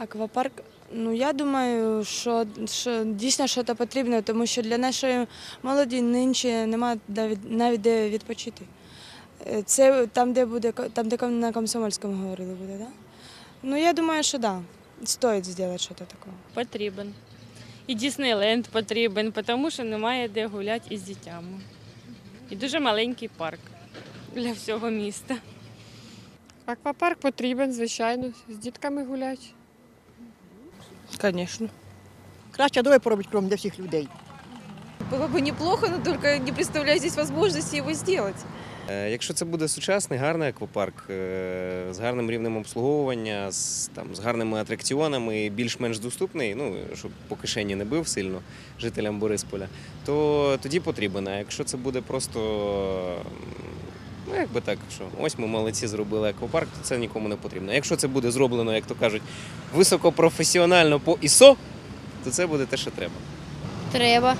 Аквапарк, ну я думаю, що, що дійсно що це потрібно, тому що для нашої молоді нинче немає навіть, де відпочити. Е, Це там, де буде там, де на Комсомольському говорили, буде, так? Да? Ну я думаю, що так. Да. Стоїть зробити щось таке. Потрібен. І Діснейленд потрібен, тому що немає де гуляти із дітьми. І дуже маленький парк для всього міста. Аквапарк потрібен, звичайно, з дітками гуляти. Звісно. Краще дороги поробить кром для всіх людей. Было бы неплохо, но только не представляю здесь возможности его сделать. Е, Якщо це буде сучасний, гарний аквапарк е, з гарним рівнем обслуговування, з, там, з гарними атракціонами, більш-менш доступний, ну, щоб по кишені не бив сильно жителям Борисполя, то тоді потрібен. А якщо це буде просто, ну якби так, що ось ми молодці зробили аквапарк, то це нікому не потрібно. Якщо це буде зроблено, як то кажуть, високопрофесіонально по ІСО, то це буде те, що треба. Треба.